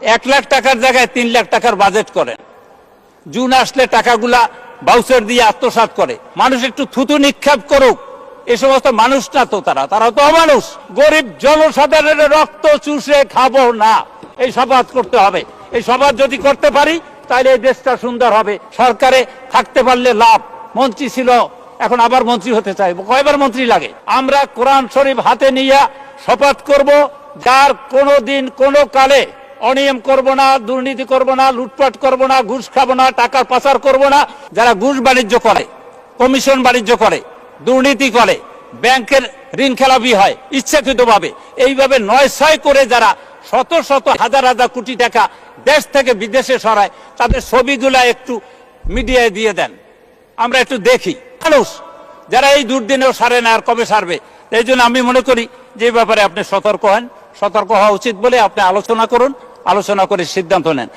এক লাখ টাকার জায়গায় তিন লাখ টাকার বাজেট করেন জুন আসলে টাকাগুলা বাউচার দিয়ে আত্মসাৎ করে। মানুষ একটু থুতু নিক্ষেপ করুক। এ সমস্ত মানুষ না তো তারা। তারা তো অমানুষ। গরিব জনসাধারণের রক্ত চুষে খাব না। এই সবাদ করতে হবে। এই সবাদ যদি করতে পারি তাহলে এই দেশটা সুন্দর হবে। সরকারে থাকতে পারলে লাভ। মন্ত্রী ছিল, এখন আবার মন্ত্রী হতে চাই কয়বার মন্ত্রী লাগে? আমরা কোরআন শরীফ হাতে নিয়ে শপথ করব, যার কোনো দিন কোনো কালে অনিয়ম করব না, দুর্নীতি করব না, লুটপাট করব না, ঘুষ খাব না, টাকার পাচার করব না। যারা ঘুষ বাণিজ্য করে, কমিশন বাণিজ্য করে, দুর্নীতি করে, ব্যাংকের ঋণ খেলাপি হয়, ইচ্ছাকৃতভাবে, এইভাবে নয় ছয় করে যারা শত শত হাজার হাজার কোটি টাকা দেশ থেকে বিদেশে সরায়, তাদের ছবিগুলা একটু মিডিয়ায় দিয়ে দেন। আমরা একটু দেখি। মানুষ, যারা এই দুর্দিনেও সারে না আর কবে সারবে? এই জন্য আমি মনে করি যে ব্যাপারে আপনি সতর্ক হন। সতর্ক হওয়া উচিত বলে আপনি আলোচনা করুন। আলোচনা করে সিদ্ধান্ত নেন।